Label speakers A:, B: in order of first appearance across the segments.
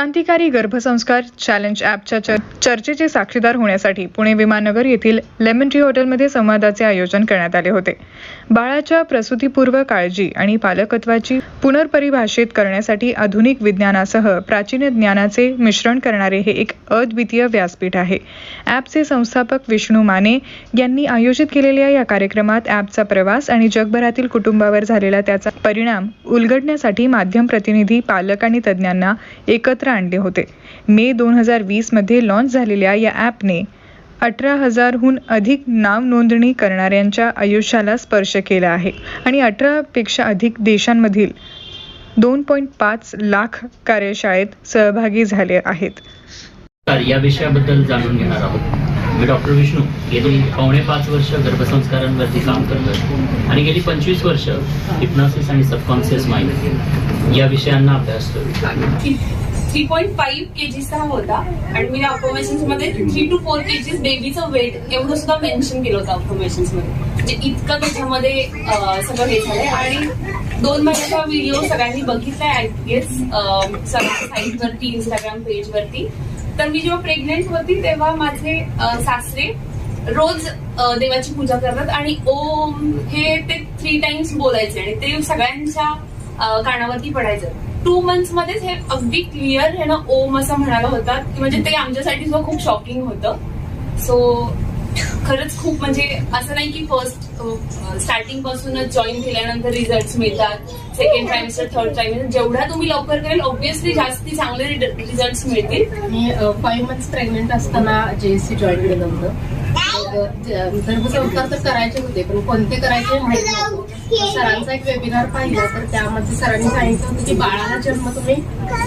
A: क्रांतिकारी गर्भसंस्कार चॅलेंज ॲपच्या चर- चर्चेचे साक्षीदार होण्यासाठी पुणे विमाननगर येथील लेमन ट्री हॉटेलमध्ये संवादाचे आयोजन करण्यात आले होते. बाळाच्या प्रसूतीपूर्व काळजी आणि पालकत्वाची पुनर्परिभाषित करण्यासाठी आधुनिक विज्ञानासह प्राचीन ज्ञानाचे मिश्रण करणारे हे एक अद्वितीय व्यासपीठ आहे. ॲपचे संस्थापक विष्णू माने यांनी आयोजित केलेल्या या कार्यक्रमात ॲपचा प्रवास आणि जगभरातील कुटुंबावर झालेला त्याचा परिणाम उलगडण्यासाठी माध्यम प्रतिनिधी पालक आणि तज्ज्ञांना एकत्र आणले होते. मे दोन हजार वीसमध्ये लॉन्च झालेल्या या ॲपने अठरा हजारहून अधिक नाव नोंदणी करणाऱ्यांच्या आयुष्याला स्पर्श केला आहे. आणि अठरापेक्षा अधिक देशांमधील दोन पॉईंट पाच लाख कार्यशाळेत सहभागी झाले आहेत.
B: या विषयाबद्दल जाणून घेणार आहोत. मी डॉक्टर विष्णू. गेली पावणे पाच वर्ष गर्भसंस्कारांवरती काम करतो आणि गेली पंचवीस वर्ष हिप्नॉसिस आणि सबकॉन्शियस माइंड. या विषयांना अभ्यासतोय
C: थ्री पॉईंट फाईव्ह केजीचा होता. आणि मी अफर्मेशन्समध्ये थ्री टू फोर केजीस बेबीचं वेट एवढं सुद्धा मेन्शन केलं होतं अफर्मेशन्समध्ये. म्हणजे इतकं त्याच्यामध्ये सगळं हे झालंय. आणि दोन महिन्याचा व्हिडिओ सगळ्यांनी बघितलाय आय गेस सगळ्या साईट वरती इंस्टाग्राम पेज वरती. तर मी जेव्हा प्रेग्नेंट होती तेव्हा माझे सासरे रोज देवाची पूजा करतात. आणि ओम हे ते थ्री टाइम्स बोलायचे. आणि ते सगळ्यांच्या कानावरती पडायचं. टू मंथ्स मध्येच हे अगदी क्लिअर हे ना ओम असं म्हणाला होता की म्हणजे ते आमच्यासाठी सुद्धा खूप शॉकिंग होतं. सो खरंच खूप म्हणजे असं नाही की फर्स्ट स्टार्टिंग पासूनच जॉईन केल्यानंतर रिझल्ट मिळतात. सेकंड ट्रायमिस्टर थर्ड ट्रायमिस्टर जेवढ्या तुम्ही लवकर करेल ऑब्विसली जास्ती चांगले रिझल्ट मिळतील.
D: मी फाईव्ह मंथ्स प्रेग्नेंट असताना जेएससी जॉईन केलं होतं. मग, तर करायचे होते पण कोणते करायचे माहीत नव्हतं. सरांचा एक वेबिनार पाहिला तर त्यामध्ये सरांनी सांगितलं होतं की बाळाला जन्म तुम्ही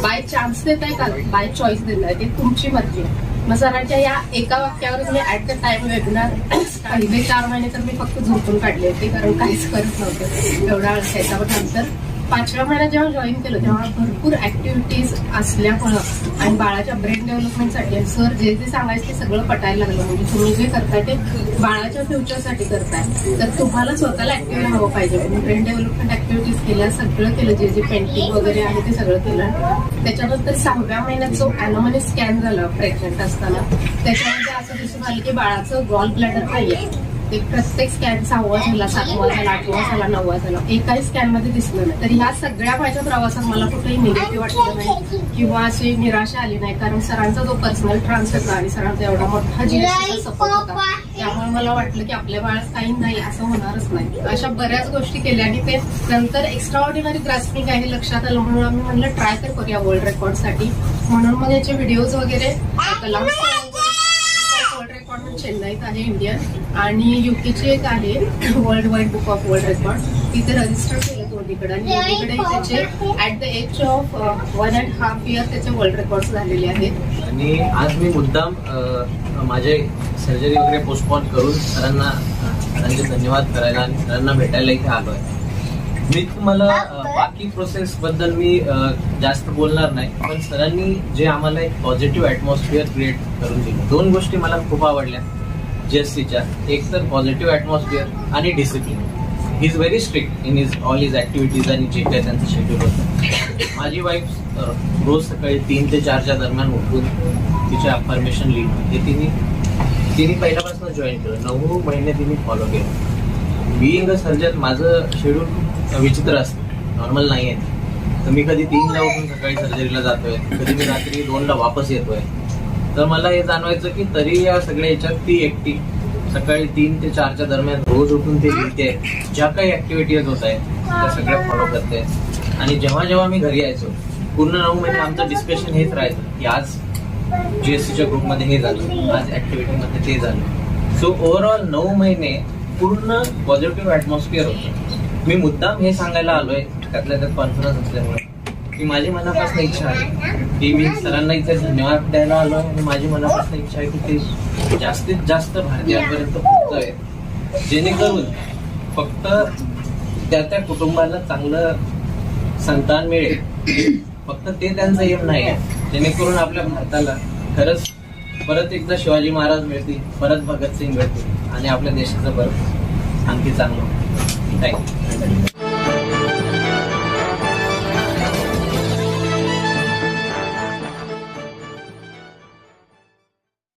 D: बाय चान्स देताय का? बाय चॉईस देताय. ते तुमची मर्जी आहे. मग सरांच्या या एका वाक्यावर मी ऍट द टाइम वेबिनार पहिले चार महिने तर मी फक्त झोपून काढले होते कारण काहीच करत नव्हते. एवढा असायचा पण नंतर पाचव्या महिन्यात जेव्हा जॉईन केलं तेव्हा भरपूर ऍक्टिव्हिटीज असल्यामुळं आणि बाळाच्या ब्रेन डेव्हलपमेंटसाठी सर जे जे सांगायचं ते सगळं पटायला लागलं. म्हणजे तुम्ही जे करताय ते बाळाच्या फ्युचरसाठी करताय. तर तुम्हाला स्वतःला ऍक्टिव्ह राहावं पाहिजे. ब्रेन डेव्हलपमेंट ऍक्टिव्हिटीज केल्या सगळं केलं जे जे पेंटिंग वगैरे आहे ते सगळं केलं. त्याच्यानंतर सहाव्या महिन्यात जो अॅनोमनी स्कॅन झाला प्रेग्नंट असताना त्याच्यामध्ये असं दिसून आलं की बाळाचं गॉल ब्लॅडर नाहीये ते प्रत्येक स्कॅन सहावा झाला सातवा झाला आठवा झाला नववा झाला. एकाही स्कॅनमध्ये दिसलं नाही. तर ह्या सगळ्या माझ्या प्रवासात मला कुठेही निगेटिव्ह वाटलं नाही किंवा अशी निराशा आली नाही. कारण सरांचा जो पर्सनल ट्रान्स होता आणि सरांचा एवढा मोठा जीएसचा सपोर्ट होता त्यामुळे मला वाटलं की आपल्या बाळात काही नाही असं होणारच नाही. अशा बऱ्याच गोष्टी केल्या आणि ते नंतर एक्स्ट्रा ऑर्डिनरी ग्रास्पिंग आहे लक्षात आलं म्हणून आम्ही म्हणलं ट्राय तर करूया वर्ल्ड रेकॉर्डसाठी म्हणून मग याचे व्हिडिओज वगैरे कलाम वर्ल्ड रेकॉर्ड चेन्नईत आहे इंडियन. आणि युकेची एक आहे world wide book of world record तिथे रजिस्टर केलं दोन्हीकडे आणि दोन्हीकडे त्याचे at the age of one and half year त्याचे वर्ल्ड रेकॉर्ड झालेले आहेत.
E: आणि आज मी मुद्दाम माझे सर्जरी वगैरे पोस्टपोन करून सरांना सरांचे धन्यवाद करायला आणि सरांना भेटायला इथे आलोय. मी तुम्हाला बाकी प्रोसेस बद्दल मी जास्त बोलणार नाही पण सरांनी जे आम्हाला एक पॉझिटिव्ह ऍटमॉस्फिअर क्रिएट करून दिलं. दोन गोष्टी मला खूप आवडल्या. जीएससीच्या एक तर पॉझिटिव्ह ॲटमॉस्फिअर आणि discipline he is very strict in is all is activities आणि जे काय त्यांचं शेड्यूल होतं माझी वाईफ रोज सकाळी तीन ते चारच्या दरम्यान उठून तिचे अफर्मेशन लिहिणं हे तिने तिने पहिल्यापासून जॉईन केलं. नऊ महिने तिने फॉलो केलं. बिईंग अ सर्जन माझं शेड्यूल विचित्र असतं. नॉर्मल नाही आहे तर मी कधी तीनला उठून सकाळी सर्जरीला जातोय. कधी मी रात्री दोनला वापस येतोय. तर मला हे जाणवायचं की तरी या सगळ्या याच्यात ती एकटी सकाळी तीन ते चारच्या दरम्यान रोज उठून ते लिहिते ज्या काही ऍक्टिव्हिटीज होत आहेत त्या सगळ्या फॉलो करते. आणि जेव्हा जेव्हा मी घरी यायचो पूर्ण नऊ महिने आमचं डिस्कशन हेच राहायचं की आज सीच्या ग्रुपमध्ये हे झालं आज ऍक्टिव्हिटीमध्ये ते झालं. सो ओव्हरऑल नऊ महिने पूर्ण पॉझिटिव्ह ऍटमॉस्फिअर होतं. मी मुद्दाम हे सांगायला आलोय त्यातल्या त्यात कॉन्फिडन्स असल्यामुळे. की माझी मनापासून इच्छा आहे. की मी सरांना इथे धन्यवाद द्यायला आलो आणि माझी मनापासून इच्छा आहे की ते जास्तीत जास्त भारतीयांपर्यंत पोहोचतोय. जेणेकरून फक्त त्या त्या कुटुंबाला चांगलं संतान मिळेल. फक्त ते त्यांचं एम नाही आहे. जेणेकरून आपल्या भारताला खरंच परत एकदा शिवाजी महाराज मिळतील परत भगतसिंग मिळतील आणि आपल्या देशाचं परत आणखी चांगलं थँक्यू